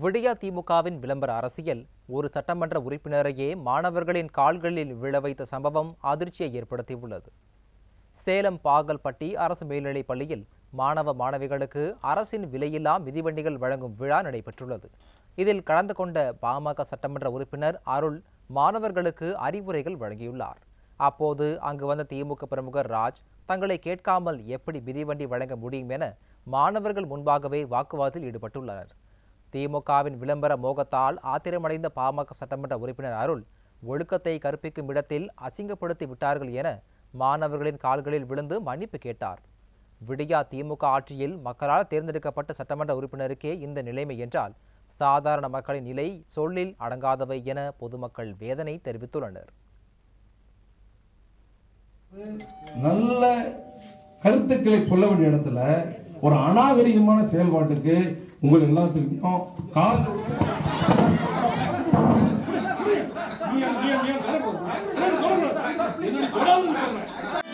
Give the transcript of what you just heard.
விடியா திமுகவின் விளம்பர அரசியல். ஒரு சட்டமன்ற உறுப்பினரையே மாணவர்களின் கால்களில் விழ வைத்த சம்பவம் அதிர்ச்சியை ஏற்படுத்தியுள்ளது. சேலம் பாகல்பட்டி அரசு மேல்நிலைப் பள்ளியில் மாணவ மாணவிகளுக்கு அரசின் விலையில்லா மிதிவண்டிகள் வழங்கும் விழா நடைபெற்றுள்ளது. இதில் கலந்து கொண்ட பாமக சட்டமன்ற உறுப்பினர் அருள் மாணவர்களுக்கு அறிவுரைகள் வழங்கியுள்ளார். அப்போது அங்கு வந்த திமுக பிரமுகர் ராஜ் தங்களை கேட்காமல் எப்படி மிதிவண்டி வழங்க முடியும் என மாணவர்கள் முன்பாகவே வாக்குவாதத்தில் ஈடுபட்டுள்ளனர். திமுகவின் விளம்பர மோகத்தால் ஆத்திரமடைந்த பாமக சட்டமன்ற உறுப்பினர் அருள் ஒழுக்கத்தை கற்பிக்கும் இடத்தில் அசிங்கப்படுத்தி விட்டார்கள் என மாணவர்களின் கால்களில் விழுந்து மன்னிப்பு கேட்டார். விடியா திமுக ஆட்சியில் மக்களால் தேர்ந்தெடுக்கப்பட்ட சட்டமன்ற உறுப்பினருக்கே இந்த நிலைமை என்றால் சாதாரண மக்களின் நிலை சொல்லில் அடங்காதவை என பொதுமக்கள் வேதனை தெரிவித்துள்ளனர். நல்ல கருத்துக்களை சொல்ல வேண்டிய இடத்துல ஒரு அநாகரிகமான செயல்பாட்டுக்கு உங்கள் எல்லாத்துக்கிட்டையும் காசு நீ நீ நீ சொல்லுங்க